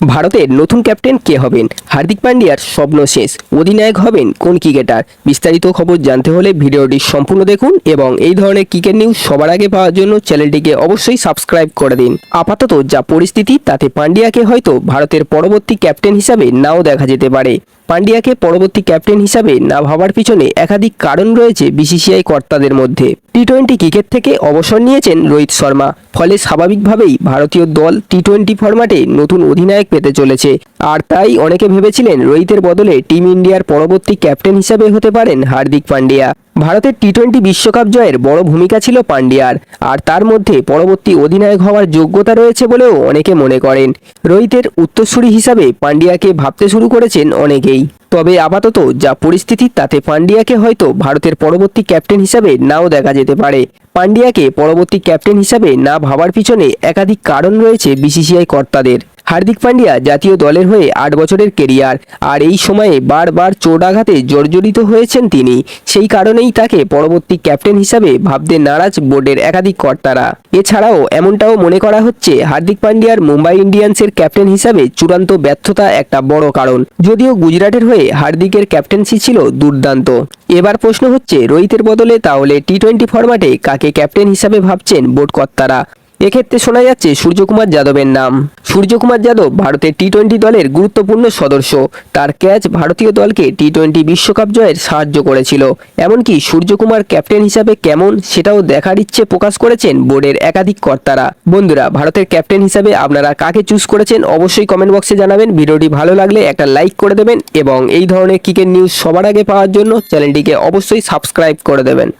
ভারতের নতুন ক্যাপ্টেন কে হবেন? হার্দিক পান্ডিয়ার স্বপ্ন শেষ। অধিনায়ক হবেন কোন ক্রিকেটার? বিস্তারিত খবর জানতে হলে ভিডিওটি সম্পূর্ণ দেখুন এবং এই ধরনের ক্রিকেট নিউজ সবার আগে পাওয়ার জন্য চ্যানেলটিকে অবশ্যই সাবস্ক্রাইব করে দিন। আপাতত যা পরিস্থিতি, তাতে পান্ডিয়াকে হয়তো ভারতের পরবর্তী ক্যাপ্টেন হিসাবে নাও দেখা যেতে পারে। পান্ডিয়াকে পরবর্তী ক্যাপ্টেন হিসাবে না ভাবার পিছনে একাধিক কারণ রয়েছে বিসিসিআই কর্তাদের মধ্যে। টি টোয়েন্টি ক্রিকেট থেকে অবসর নিয়েছেন রোহিত শর্মা। ফলে স্বাভাবিকভাবেই ভারতীয় দল টি টোয়েন্টি ফরম্যাটে নতুন অধিনায়ক পেতে চলেছে। আর তাই অনেকে ভেবেছিলেন রোহিতের বদলে টিম ইন্ডিয়ার পরবর্তী ক্যাপ্টেন হিসাবে হতে পারেন হার্দিক পান্ডিয়া ভারতের টি টোয়েন্টি বিশ্বকাপ জয়ের বড় ভূমিকা ছিল পান্ডিয়ার, আর তার মধ্যে পরবর্তী অধিনায়ক হওয়ার যোগ্যতা রয়েছে বলেও অনেকে মনে করেন। রোহিতের উত্তরসূরি হিসাবে পান্ডিয়াকে ভাবতে শুরু করেছেন অনেকেই। তবে আপাতত যা পরিস্থিতি, তাতে পান্ডিয়াকে হয়তো ভারতের পরবর্তী ক্যাপ্টেন হিসাবে নাও দেখা যেতে পারে। পান্ডিয়াকে পরবর্তী ক্যাপ্টেন হিসাবে না ভাবার পিছনে একাধিক কারণ রয়েছে বিসিসিআই কর্তাদের। হার্দিক পান্ডিয়া জাতীয় দলের হয়ে আট বছরের কেরিয়ার। আর এই সময়ে বারবার চোটাঘাতে জর্জরিত হয়েছেন তিনি। সেই কারণেই তাকে পরবর্তী ক্যাপ্টেন হিসাবে ভাবতে নারাজ বোর্ডের একাধিক কর্তারা। এছাড়াও এমনটাও মনে করা হচ্ছে, হার্দিক পান্ডিয়ার মুম্বাই ইন্ডিয়ান্সের ক্যাপ্টেন হিসাবে চূড়ান্ত ব্যর্থতা একটা বড় কারণ। যদিও গুজরাটের হয়ে হার্দিকের ক্যাপ্টেন্সি ছিল দুর্দান্ত। এবার প্রশ্ন হচ্ছে, রোহিতের বদলে তাহলে টি টোয়েন্টি ফরম্যাটে কাকে ক্যাপ্টেন হিসাবে ভাবছেন বোর্ড কর্তারা? এক্ষেত্রে শোনা যাচ্ছে সূর্যকুমার যাদবের নাম। সূর্যকুমার যাদব ভারতের টি টোয়েন্টি দলের গুরুত্বপূর্ণ সদস্য। তার ক্যাচ ভারতীয় দলকে টি টোয়েন্টি বিশ্বকাপ জয়ের সাহায্য করেছিল। এমনকি সূর্যকুমার ক্যাপ্টেন হিসাবে কেমন সেটাও দেখার ইচ্ছে প্রকাশ করেছেন বোর্ডের একাধিক কর্তারা। বন্ধুরা, ভারতের ক্যাপ্টেন হিসাবে আপনারা কাকে চুজ করেছেন অবশ্যই কমেন্ট বক্সে জানাবেন। ভিডিওটি ভালো লাগলে একটা লাইক করে দেবেন এবং এই ধরনের ক্রিকেট নিউজ সবার আগে পাওয়ার জন্য চ্যানেলটিকে অবশ্যই সাবস্ক্রাইব করে দেবেন।